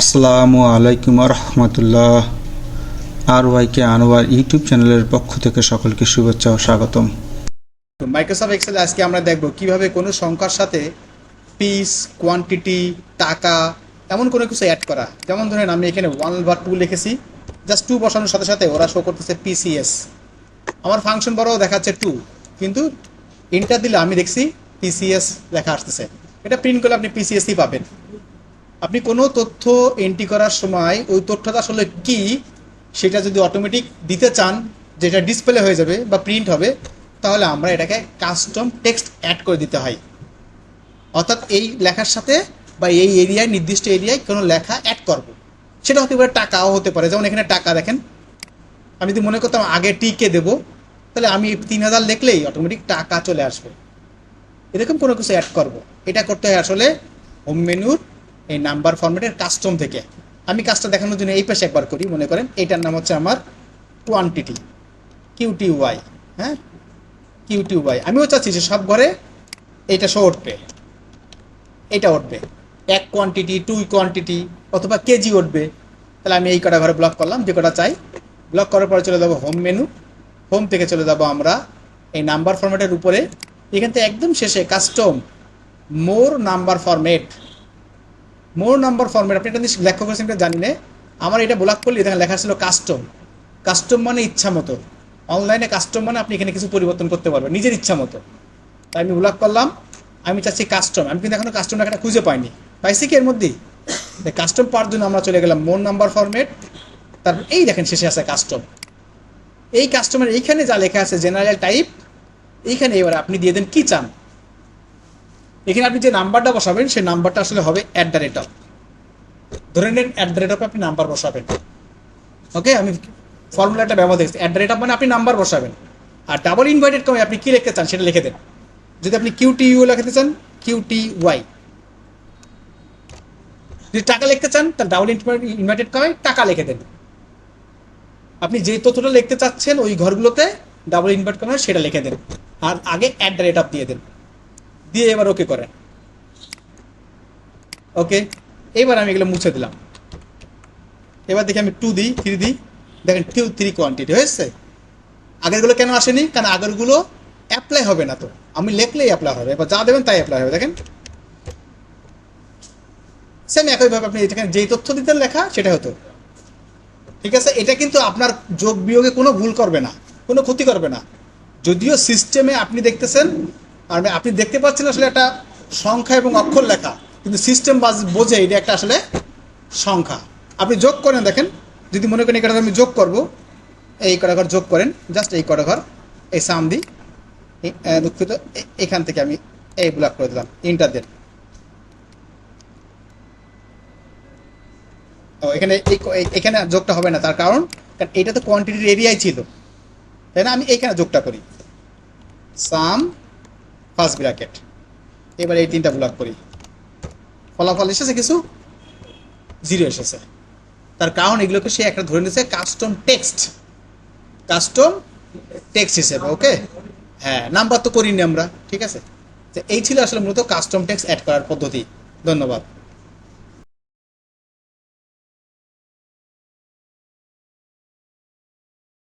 আসসালামু আলাইকুম রহমতুল্লাহ আর ওয়াইকে আনোয়ার ইউটিউব চ্যানেলের পক্ষ থেকে সকলকে শুভেচ্ছা ও স্বাগতম। মাইক্রোসফট এক্সেলে আজকে আমরা দেখব কীভাবে কোনো সংখ্যার সাথে পিস কোয়ান্টিটি টাকা, এমন কোনো কিছু অ্যাড করা। যেমন ধরেন আমি এখানে ওয়ান বা টু লিখেছি। জাস্ট টু বসানোর সাথে সাথে ওরা শো করতেছে পিসিএস আমার ফাংশন বড়ও দেখাচ্ছে টু কিন্তু ইন্টার দিলে আমি দেখছি পিসিএস লেখা আসতেছে। এটা প্রিন্ট করলে আপনি পিসিএসই পাবেন। আপনি কোনো তথ্য এন্ট্রি করার সময় ওই তথ্যটা আসলে কি, সেটা যদি অটোমেটিক দিতে চান, যেটা ডিসপ্লে হয়ে যাবে বা প্রিন্ট হবে, তাহলে আমরা এটাকে কাস্টম টেক্সট অ্যাড করে দিতে হয়। অর্থাৎ এই লেখার সাথে বা এই এরিয়ায় নির্দিষ্ট এরিয়ায় কোনো লেখা অ্যাড করব। সেটা হতে পারে টাকাও হতে পারে। যেমন এখানে টাকা দেখেন, আমি যদি মনে করতাম আগে টিকে দেব, তাহলে আমি তিন হাজার লিখলেই অটোমেটিক টাকা চলে আসবে। এরকম কোনো কিছু অ্যাড করব। এটা করতে হয় আসলে হোম মেনুর এই নাম্বার ফরম্যাটের কাস্টম থেকে। আমি কাজটা দেখানোর জন্য এই পাশে একবার করি, মনে করেন। এইটার নাম হচ্ছে আমার কোয়ান্টিটি কিউটি ওয়াই হ্যাঁ? কিউটি ওয়াই আমিও চাচ্ছি যে সব ঘরে এইটা শো উঠবে। এটা উঠবে। এক কোয়ান্টিটি টু কোয়ান্টিটি অথবা কেজি উঠবে। তাহলে আমি এই কটা ঘরে ব্লক করলাম। যে কটা চাই ব্লক করার পরে চলে যাব হোম মেনু হোম থেকে চলে যাব আমরা এই নাম্বার ফরম্যাটের উপরে। এখান থেকে একদম শেষে custom more number format more number format আপনি এটা লক্ষ্য করেছেন কিনা জানি আমার এটা ব্লক করলে এখানে লেখা ছিল কাস্টম কাস্টম মানে ইচ্ছা মতো। অনলাইনে কাস্টম মানে আপনি এখানে কিছু পরিবর্তন করতে পারবেন, নিজের ইচ্ছা মতো। তাই আমি ব্লক করলাম, আমি চাচ্ছি কাস্টম আমি কিন্তু এখনও কাস্টম লেখাটা খুঁজে পাইনি। পাইছি কি এর মধ্যেই কাস্টম পাওয়ার জন্য আমরা চলে গেলাম মোর নাম্বার ফরম্যাট তারপর এই দেখেন শেষে আছে কাস্টম এই কাস্টমার এইখানে যা লেখা আছে জেনারেল টাইপ এইখানে এবার আপনি দিয়ে দেন কী চান? এখানে আপনি যে নাম্বারটা বসাবেন, সেই নাম্বারটা আসলে হবে অ্যাট দ্য রেট অফ ধরে নেন অ্যাট দ্য রেট অফ আপনি নাম্বার বসাবেন। ওকে আমি ফর্মুলাটা ব্যবহার দেখছি। অ্যাট দ্য রেট অফ মানে আপনি নাম্বার বসাবেন। আর ডাবল ইনভাইটেড কমে আপনি কি লিখতে চান সেটা লিখে দেন। যদি আপনি কিউটি ইউ লিখতে চান কিউটি ওয়াই যদি টাকা লিখতে চান, তাহলে ডাবল ইনভাইটেড কমে টাকা লিখে দেন। আপনি যে তথ্যটা লিখতে চাচ্ছেন, ওই ঘরগুলোতে ডাবল ইনভার্ট করেন সেটা লিখে দেন। আর আগে অ্যাট দ্য রেট অফ দিয়ে দেন। দিয়ে এবার ওকে করেন। ওকে এবার আমি এগুলো মুছে দিলাম। এবার দেখি আমি টু দিই থ্রি দিই। দেখেন টু থ্রি কোয়ান্টিটি হয়েছে? আগেরগুলো কেন আসেনি? কারণ আগেরগুলো অ্যাপ্লাই হবে না তো। আমি লিখলেই অ্যাপ্লাই হবে। এবার যা দেবেন তাই অ্যাপ্লাই হবে। দেখেন? সেম একইভাবে আপনি এখানে যেই তথ্য দিতেন লেখা, সেটা হতো। ঠিক আছে? এটা কিন্তু আপনার যোগ বিয়োগে কোনো ভুল করবে না। কোনো ক্ষতি করবে না। যদিও সিস্টেমে আপনি দেখতেছেন আর আপনি দেখতে পাচ্ছেন আসলে একটা সংখ্যা এবং অক্ষর লেখা, কিন্তু সিস্টেম বোঝে এটা একটা আসলে সংখ্যা। আপনি যোগ করেন, দেখেন, যদি মনে করেন এই কটা আমি যোগ করব, এই কটা ঘর যোগ করেন জাস্ট এই কটা ঘর, এই সাম দিই দুঃখিত এখান থেকে আমি এই ব্লক করে দিলাম ইন্টার দেন এখানে এখানে যোগটা হবে না, তার কারণ কারণ এটা তো কোয়ান্টিটির এরিয়াই ছিল। তাই না? আমি এইখানে যোগটা করি। সাম ফার্স্ট ব্র্যাকেট এবার এই তিনটা ব্লক করি। ফলাফল এসেছে কিছু? জিরো এসেছে। তার কারণ এগুলোকে সে একটা ধরে নিয়েছে কাস্টম টেক্সট কাস্টম টেক্সট হিসেবে ওকে হ্যাঁ নাম্বার তো করিনি আমরা, ঠিক আছে? এই ছিল আসলে মূলত কাস্টম টেক্সট অ্যাড করার পদ্ধতি। ধন্যবাদ।